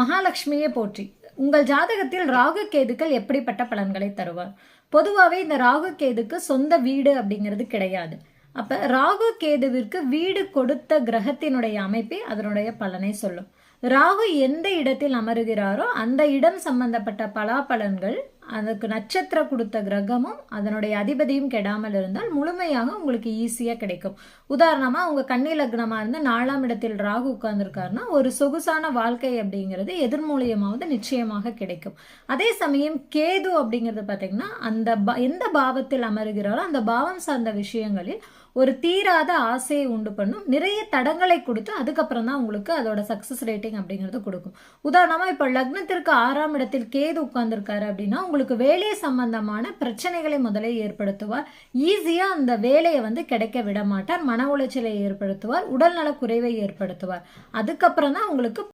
மகாலட்சுமியே போற்றி. உங்கள் ஜாதகத்தில் ராகு கேதுக்கள் எப்படிப்பட்ட பலன்களை தருவார்? பொதுவாகவே இந்த ராகு கேதுக்கு சொந்த வீடு அப்படிங்கிறது கிடையாது. அப்போ ராகு கேதுவிற்கு வீடு கொடுத்த கிரகத்தினுடைய அமைப்பே அதனுடைய பலனை சொல்லும். ராகு எந்த இடத்தில் அமருகிறாரோ அந்த இடம் சம்பந்தப்பட்ட பலாபலன்கள் அதுக்கு நட்சத்திரம் கொடுத்த கிரகமும் அதனுடைய அதிபதியும் கெடாமல் இருந்தால் முழுமையாக உங்களுக்கு ஈஸியாக கிடைக்கும். உதாரணமாக உங்கள் கன்னி லக்னமாக இருந்து நாலாம் இடத்தில் ராகு உட்கார்ந்துருக்காருன்னா ஒரு சொகுசான வாழ்க்கை அப்படிங்கிறது எதிர்மூலியமாவது நிச்சயமாக கிடைக்கும். அதே சமயம் கேது அப்படிங்கிறது பார்த்தீங்கன்னா அந்த ப- எந்த பாவத்தில் அமருகிறாரோ அந்த பாவம் சார்ந்த விஷயங்களில் ஒரு தீராத ஆசையை உண்டு பண்ணும். நிறைய தடங்களை கொடுத்து அதுக்கப்புறம் தான் உங்களுக்கு அதோட சக்ஸஸ் ரேட்டிங் அப்படிங்கிறது கொடுக்கும். உதாரணமாக இப்போ லக்னத்திற்கு ஆறாம் இடத்தில் கேது உட்கார்ந்துருக்காரு அப்படின்னா உங்களுக்கு வேலை சம்பந்தமான பிரச்சனைகளை முதல்ல ஏற்படுத்துவார். ஈஸியாக அந்த வேலையை வந்து கிடைக்க விட மாட்டார் மன உளைச்சலை ஏற்படுத்துவார். உடல்நல குறைவை ஏற்படுத்துவார். அதுக்கப்புறம் தான் உங்களுக்கு